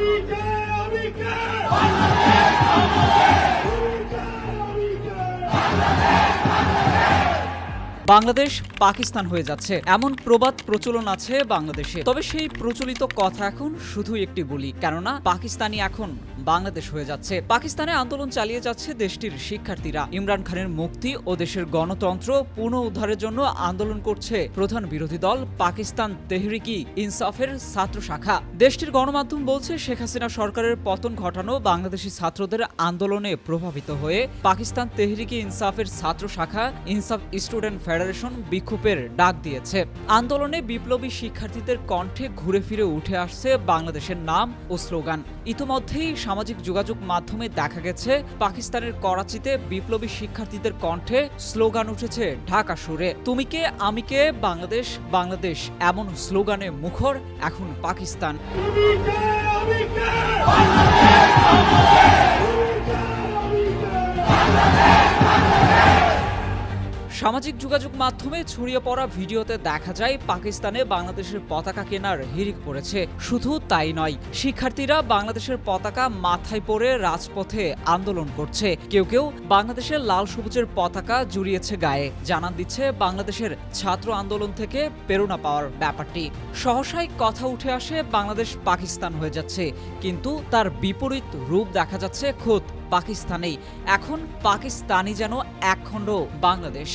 আমি বাংলাদেশ পাকিস্তান হয়ে যাচ্ছে। এমন প্রবাদ প্রচলন আছে বাংলাদেশে। তবে সেই প্রচলিত কথা এখন শুধু একটি বলি। কেননা পাকিস্তানি এখন বাংলাদেশ হয়ে যাচ্ছে। পাকিস্তানে আন্দোলন চালিয়ে যাচ্ছে দেশটির শিক্ষার্থীরা। ইমরান খানের মুক্তি ও দেশের গণতন্ত্র পুনঃ উদ্ধারের জন্য আন্দোলন করছে প্রধান বিরোধী দল পাকিস্তান তেহরিকি ইনসাফের ছাত্র শাখা। দেশটির গণমাধ্যম বলছে, শেখ হাসিনা সরকারের পতন ঘটানো বাংলাদেশি ছাত্রদের আন্দোলনে প্রভাবিত হয়ে পাকিস্তান তেহরিকি ইনসাফের ছাত্র শাখা, ইনসাফ স্টুডেন্ট ফেডারেশন বিক্ষোভের ডাক দিয়েছে। আন্দোলনে বিপ্লবী শিক্ষার্থীদের কণ্ঠে ঘুরে ফিরে উঠে আসছে বাংলাদেশের নাম ও স্লোগান। ইতোমধ্যেই সামাজিক যোগাযোগ মাধ্যমে দেখা গেছে, পাকিস্তানের করাচিতে বিপ্লবী শিক্ষার্থীদের কণ্ঠে স্লোগান উঠেছে ঢাকা সুরে। তুমি কে, আমি কে, বাংলাদেশ বাংলাদেশ, এমন স্লোগানে মুখর, এখন পাকিস্তান। সামাজিক যোগাযোগ মাধ্যমে ছড়িয়ে পড়া ভিডিওতে দেখা যায়, পাকিস্তানে বাংলাদেশের পতাকা কেনার হিড়িক পড়েছে। শুধু তাই নয়, শিক্ষার্থীরা বাংলাদেশের পতাকা মাথায় পরে রাজপথে আন্দোলন করছে। কেউ কেউ বাংলাদেশের লাল সবুজের পতাকা জুড়িয়েছে গায়ে। জানান দিচ্ছে, বাংলাদেশের ছাত্র আন্দোলন থেকে প্রেরণা পাওয়ার ব্যাপারটি। সহসাই কথা উঠে আসে বাংলাদেশ পাকিস্তান হয়ে যাচ্ছে। কিন্তু তার বিপরীত রূপ দেখা যাচ্ছে খোদ পাকিস্তানেই। এখন পাকিস্তানি যেন একখণ্ড বাংলাদেশ।